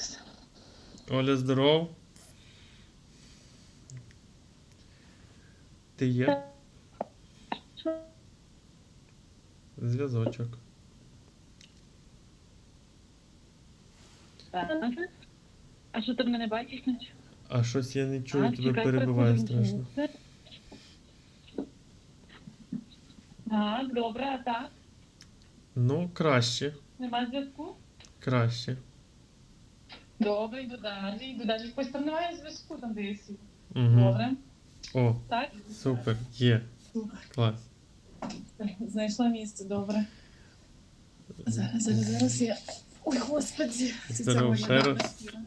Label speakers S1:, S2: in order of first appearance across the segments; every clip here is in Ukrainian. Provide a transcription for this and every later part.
S1: Макс.
S2: Оля, здоров. Ти є? Зв'язочок.
S1: А що ти мене не бачиш?
S2: А щось я не чую,
S1: А,
S2: тебе
S1: чекай,
S2: перебиває страшно.
S1: Так, добре, а так?
S2: Ну, краще,
S1: Нема зв'язку?
S2: краще.
S1: Добре, йду далі, йду далі. Ось там немає зв'язку, там де я сів.
S2: Угу.
S1: Добре.
S2: О,
S1: Так?
S2: супер, є. Клас.
S1: Знайшла місце, добре. Зараз, зараз, зараз я. Ой, господи, це
S2: Здорово,
S1: ця
S2: ще
S1: моя
S2: раз.
S1: квартира.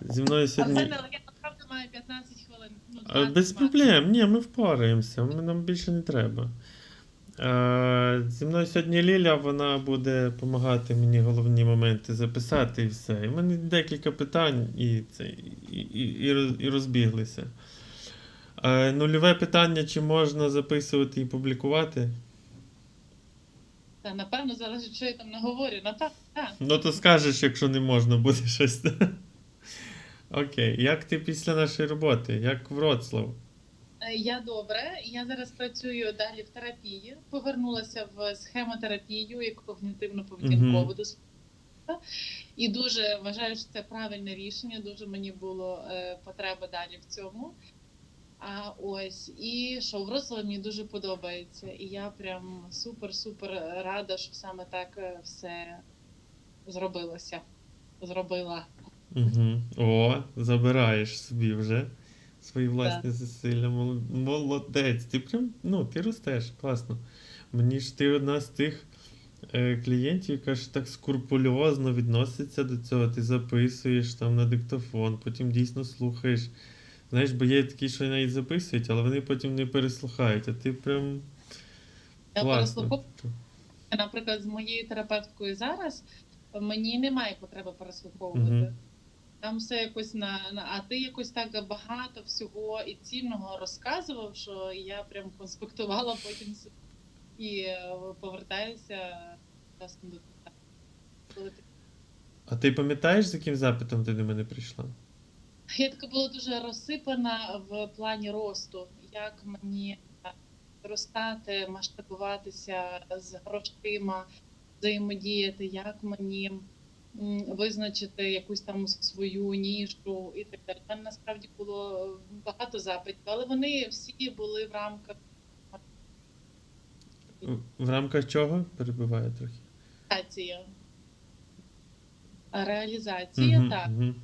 S2: Зі мною сьогодні.
S1: Арсен, але я насправді маю 15 хвилин. Ну,
S2: А,
S1: 20
S2: Без
S1: максимум.
S2: проблем, ні, ми впораємося, ми- нам більше не треба. Е, Зі мною сьогодні Ліля, вона буде допомагати мені головні моменти записати і все. І в мене декілька питань, і, це, і, і, і, розбіглися. Е, Нульове питання, чи можна записувати і публікувати?
S1: Та, напевно, залежить, що я там наговорю. Напевно, так.
S2: Ну, то скажеш, якщо не можна буде щось. Окей, як ти після нашої роботи? Як Вроцлав?
S1: Е, Я добре. Я зараз працюю далі в терапії. Повернулася в схемотерапію і когнітивно-поведінкову дисципліну. І дуже вважаю, що це правильне рішення. Дуже мені було е, потреба далі в цьому. А ось і що в мені дуже подобається. І я прям супер-супер рада, що саме так е, все зробилося. Зробила.
S2: Угу. О, забираєш собі вже свої власні зусилля. Молодець. Ти прям, ну, ти ростеш, класно. Мені ж ти одна з тих е, клієнтів, яка ж так скрупульозно відноситься до цього. Ти записуєш там на диктофон, потім дійсно слухаєш. Знаєш, бо є такі, що навіть записують, але вони потім не переслухають, а ти прям
S1: Я переслуховую. Наприклад, з моєю терапевткою зараз мені немає потреби переслуховувати.
S2: Мгм.
S1: Там все якось на, на а ти якось так багато всього і цінного розказував, що я прям конспектувала потім і е, повертаюся часом до тебе.
S2: А ти пам'ятаєш, з яким запитом ти до мене прийшла?
S1: Я така була дуже розсипана в плані росту, як мені е, зростати, масштабуватися з грошима, взаємодіяти, як мені визначити якусь там свою нішу і так далі. Мене насправді було багато запитів, але вони всі були в рамках
S2: В- В рамках чого? Перебиваю трохи.
S1: реалізації. Реалізація,
S2: Мгм,
S1: так.
S2: мгм.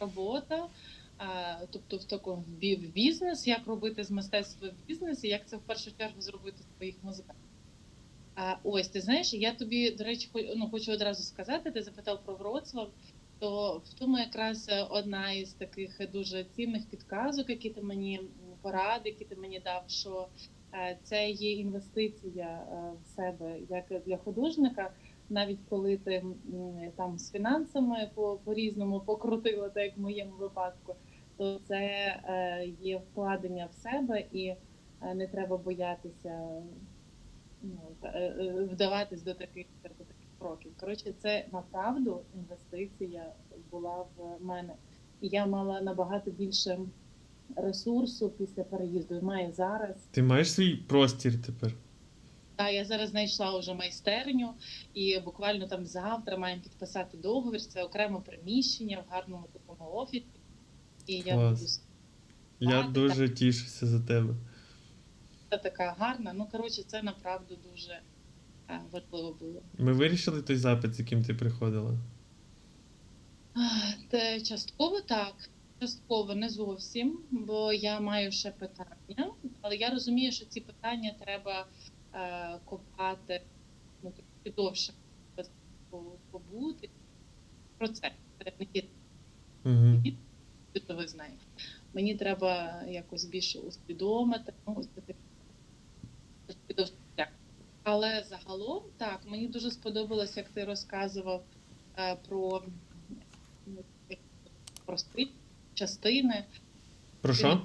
S1: робота, а, тобто в такому в бі- в бізнес, як робити з мистецтва бізнес, і як це в першу чергу зробити своїх музикантів. А ось ти знаєш, я тобі, до речі, ну, хочу одразу сказати, ти запитав про Вроцлав, то в тому якраз е, одна із таких дуже цінних підказок, які ти мені поради, які ти мені дав, що е, це є інвестиція е, в себе як для художника. Навіть коли ти там з фінансами по, по-різному покрутила, так як в моєму випадку, то це є вкладення в себе і не треба боятися ну, е, е, вдаватись до таких, до таких кроків. Коротше, це направду інвестиція була в мене. І я мала набагато більше ресурсу після переїзду. І маю зараз.
S2: Ти маєш свій простір тепер.
S1: Та я зараз знайшла вже майстерню, і буквально там завтра маємо підписати договір. Це окреме приміщення в гарному такому офісі. І я
S2: Клас.
S1: буду
S2: Я дуже тішуся за тебе.
S1: Це така гарна. Ну коротше, це направду дуже е, важливо було.
S2: Ми вирішили той запит, з яким ти приходила.
S1: Те частково так, частково не зовсім, бо я маю ще питання, але я розумію, що ці питання треба е, копати ну, трохи довше по- побути. Про це
S2: Угу.
S1: ви знаєте. Мені треба якось більше усвідомити. Ну. Але загалом так, мені дуже сподобалось, як ти розказував е, про, ну, про стиль, частини,
S2: Про що?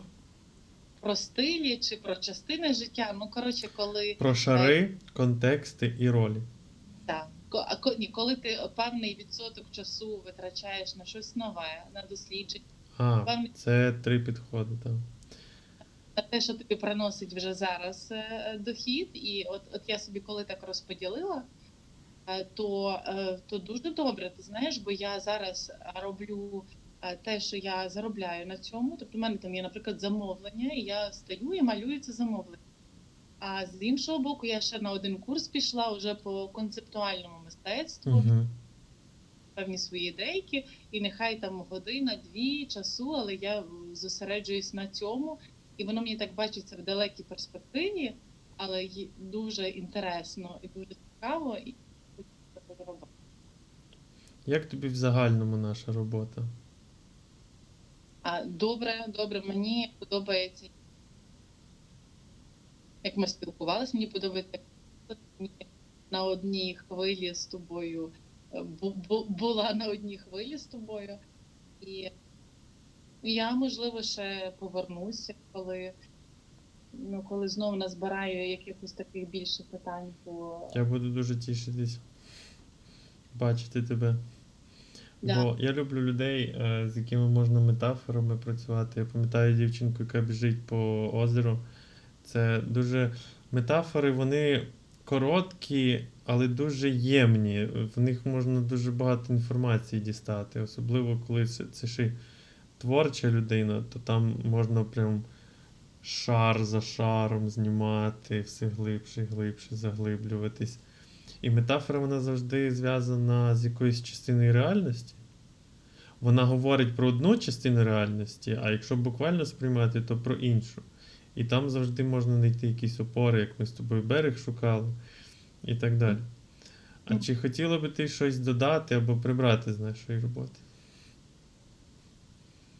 S1: про стилі чи про частини життя. Ну, коротше, коли
S2: Про шари, контексти і ролі.
S1: Так, ко- ні, коли ти певний відсоток часу витрачаєш на щось нове, на дослідження,
S2: А,
S1: Певний-
S2: це три підходи, так.
S1: На те, що тобі приносить вже зараз е, дохід, і от, от я собі коли так розподілила, е, то, е, то дуже добре, ти знаєш, бо я зараз роблю те, що я заробляю на цьому. Тобто, в мене там є, наприклад, замовлення, і я стою і малюю це замовлення. А з іншого боку, я ще на один курс пішла вже по концептуальному мистецтву,
S2: Угу.
S1: певні свої ідейки, і нехай там година-дві часу, але я зосереджуюсь на цьому, і воно мені так бачиться в далекій перспективі, але дуже інтересно і дуже цікаво, і хочу робити.
S2: Як тобі в загальному наша робота?
S1: А добре, добре, мені подобається, як ми спілкувалися, мені подобається мені на одній хвилі з тобою е, бу- бу- була на одній хвилі з тобою. І я, можливо, ще повернуся, коли, ну, коли знову назбираю якихось таких більше питань по
S2: Я буду дуже тішитись бачити тебе.
S1: Да.
S2: Бо я люблю людей, е, з якими можна метафорами працювати. Я пам'ятаю дівчинку, яка біжить по озеру. Це дуже метафори, вони короткі, але дуже ємні. В них можна дуже багато інформації дістати. Особливо, коли це, це ще творча людина, то там можна прям шар за шаром знімати, все глибше і глибше заглиблюватись. І метафора вона завжди зв'язана з якоюсь частиною реальності. Вона говорить про одну частину реальності, а якщо буквально сприймати, то про іншу. І там завжди можна знайти якісь опори, як ми з тобою берег шукали, і так далі. А чи хотіла би ти щось додати або прибрати з нашої роботи?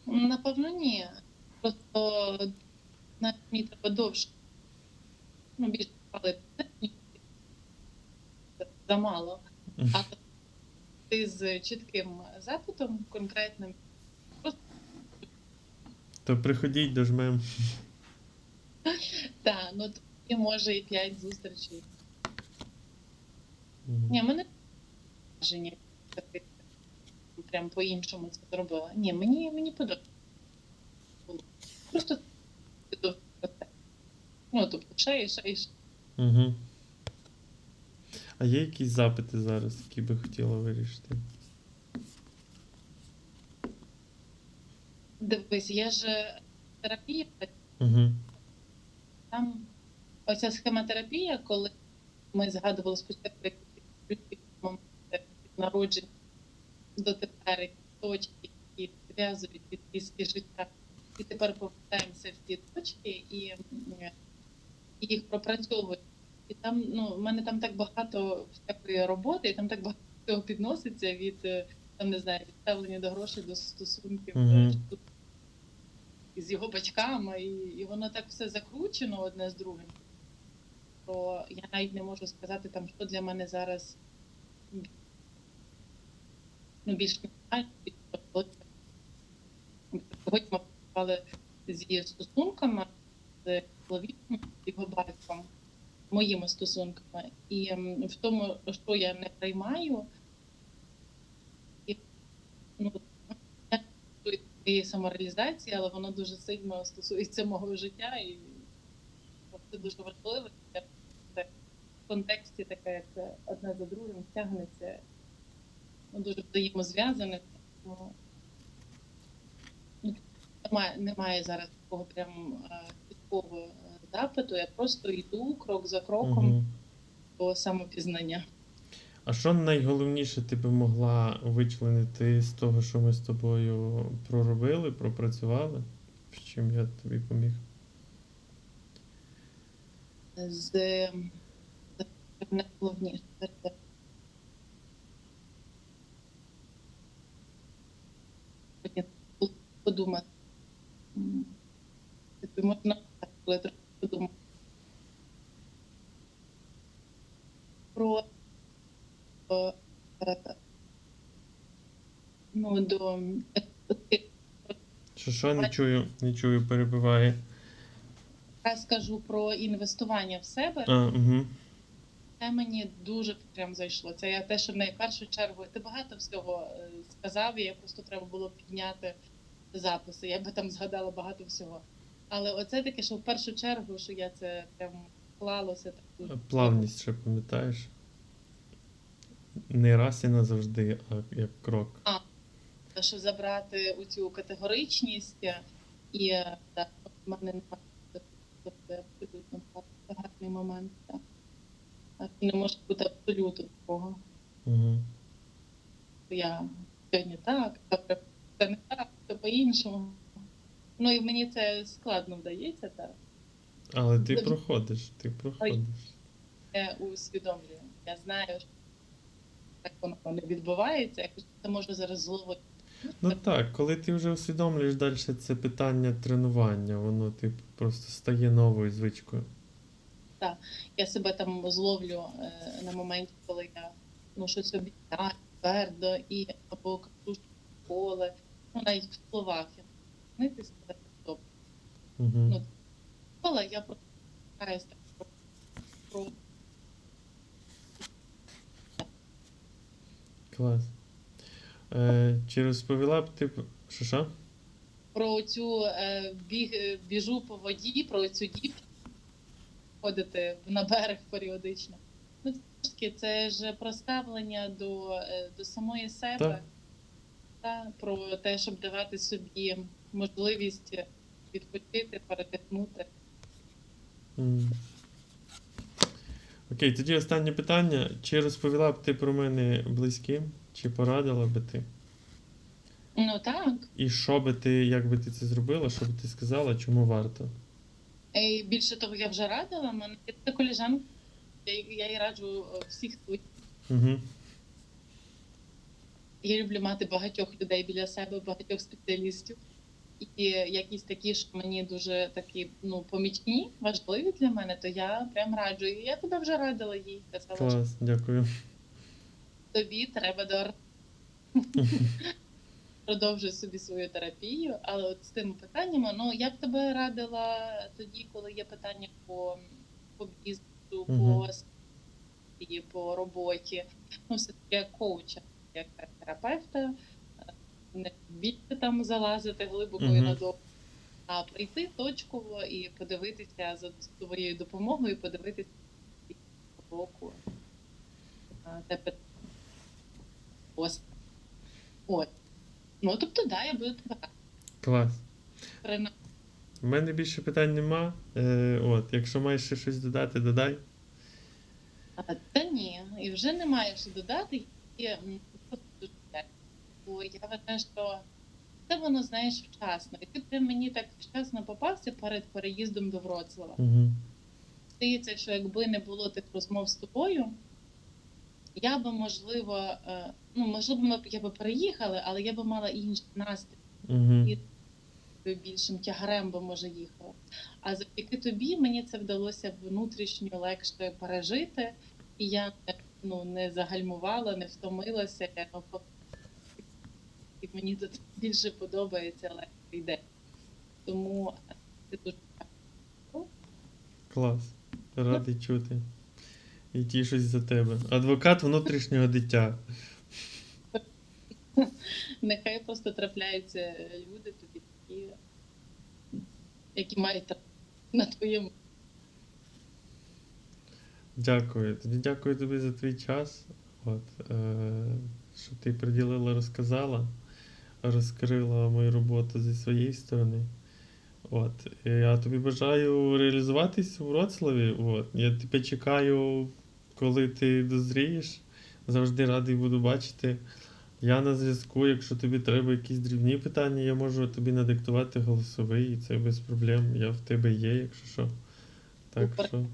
S1: Напевно, ні. Просто навіть мені треба довше. Ну, більше палити. Замало. А ти з чітким запитом, конкретним,
S2: То приходіть, дожмем.
S1: та, ну тоді може і п'ять зустрічей.
S2: Мгм.
S1: Ні, мене враження прям по-іншому це зробила. Ні, мені, мені подобається. Просто ну, тобто, ще і ще і ще.
S2: Угу. А є якісь запити зараз, які би хотіла вирішити?
S1: Дивись, є ж терапія,
S2: Угу.
S1: там оця схемотерапія, коли ми згадували спочатку як ключі від народження до тепер які точки, які зв'язують відрізки життя. І тепер повертаємося в ті точки і, і їх пропрацьовуємо. І там, ну, в мене там так багато всякої роботи, і там так багато всього підноситься від е, там, не знаю, від ставлення до грошей до стосунків
S2: Мгм.
S1: е, з його батьками, і, і воно так все закручено одне з другим. То я навіть не можу сказати, там, що для мене зараз ну, більш важливо. Сьогодні ми працювали зі стосунками з чоловіком, його батьком, моїми стосунками. І в тому, що я не приймаю, і, ну, цієї самореалізації, але воно дуже сильно стосується мого життя, і це дуже важливо. В контексті таке, як одне за другим тягнеться, ну, дуже взаємозв'язане. Тому немає, немає зараз такого прям е, чіткого е, запиту. Я просто йду крок за кроком
S2: Угу.
S1: до самопізнання.
S2: А що найголовніше ти би могла вичленити з того, що ми з тобою проробили, пропрацювали? З чим я тобі поміг?
S1: з- найголовніше. це потім подумати. Тобі можна коли трохи подумати. Про е, ну, до
S2: Що що не чую, не чую, перебиває.
S1: я скажу про інвестування в себе.
S2: А, угу.
S1: це мені дуже прям зайшло. Це я те, що в найпершу чергу ти багато всього е, сказав, і я просто треба було підняти записи. Я би там згадала багато всього. Але оце таке, що в першу чергу, що я це прям вклалося так.
S2: Плавність ще пам'ятаєш? Не раз і назавжди, а як крок.
S1: Те, що забрати у цю категоричність і е, так, в мене немає це абсолютно гарний момент. Так. Не може бути абсолютно такого.
S2: Угу.
S1: Я сьогодні так, завтра це не так, по-іншому. Ну і мені це складно вдається, так.
S2: Але ти
S1: Добре.
S2: проходиш, ти проходиш.
S1: Я усвідомлюю. Я знаю, що так воно не відбувається, якось це можу зараз зловити.
S2: Ну так, коли ти вже усвідомлюєш далі це питання тренування, воно типу просто стає новою звичкою.
S1: Так, я себе там зловлю е, на моменті, коли я ну, щось обіцяю твердо і або кажу що ну навіть в словах я не сказати добре. Ну, я просто стараюсь так про,
S2: Клас. Е, чи розповіла б ти. Що що?
S1: про цю е, біг, е, біжу по воді, про цю дівчину ходити на берег періодично. Ну, це ж таки, це ж про ставлення до, е, до самої себе,
S2: Так.
S1: Про те, щоб давати собі можливість відпочити, передихнути.
S2: М. Окей, тоді останнє питання. Чи розповіла б ти про мене близьким, чи порадила би ти?
S1: Ну так.
S2: І що би ти, як би ти це зробила, що би ти сказала, чому варто?
S1: І більше того, я вже радила, мене така коліжанка, я, їй- раджу е, всіх своїх.
S2: Угу.
S1: Я люблю мати багатьох людей біля себе, багатьох спеціалістів. І якісь такі, що мені дуже такі ну, помічні, важливі для мене, то я прям раджу. І я тебе вже радила їй. Казала, що
S2: Клас, дякую.
S1: тобі треба до продовжуй собі свою терапію. Але от з тими питаннями, ну я б тебе радила тоді, коли є питання по, по бізнесу, по по роботі. Ну, все таки коуча, як терапевта, не більше там залазити глибоко і надовго. А прийти точково і подивитися за твоєю допомогою, подивитися боку а. Ось. От. Ну, тобто, да, я буду тебе
S2: Клас.
S1: перена-
S2: У мене більше питань нема. Е, от, якщо маєш ще щось додати, додай.
S1: А, Та ні, і вже немає що додати. Є м, просто дуже вдячна. Бо я вважаю, що це воно знаєш вчасно. І ти прям мені так вчасно попався перед переїздом до Вроцлава.
S2: Угу.
S1: Здається, що якби не було тих розмов з тобою, я би можливо, е, ну можливо, я би переїхала, але я би мала інший настрій.
S2: Угу.
S1: І- більшим тягарем би може їхала. А завдяки тобі мені це вдалося внутрішньо легше пережити, і я ну, не загальмувала, не втомилася. Я і мені тут більше подобається легко йде. Тому це дуже
S2: Клас. Радий чути. І тішусь за тебе. Адвокат внутрішнього дитя.
S1: нехай просто трапляються люди тобі такі, які мають на твоєму.
S2: Дякую. Тоді дякую тобі за твій час. От, е, що ти приділила, розказала, розкрила мою роботу зі своєї сторони. От, я тобі бажаю реалізуватись у Вроцлаві. От, я тебе чекаю, коли ти дозрієш. Завжди радий буду бачити. Я на зв'язку, якщо тобі треба якісь дрібні питання, я можу тобі надиктувати голосовий, і це без проблем. Я в тебе є, якщо що. Так
S1: Супер.
S2: що,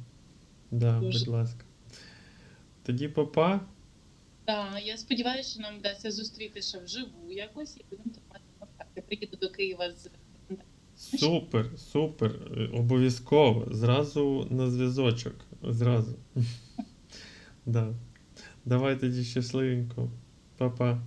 S2: да,
S1: Дуже.
S2: будь ласка. Тоді папа.
S1: Так, я сподіваюся, що нам вдасться зустрітися вживу якось і будемо тримати контакт. Я приїду до Києва з
S2: Супер, супер. Обов'язково. Зразу на зв'язочок. Зразу. да. Давай тоді щасливенько. Па-па.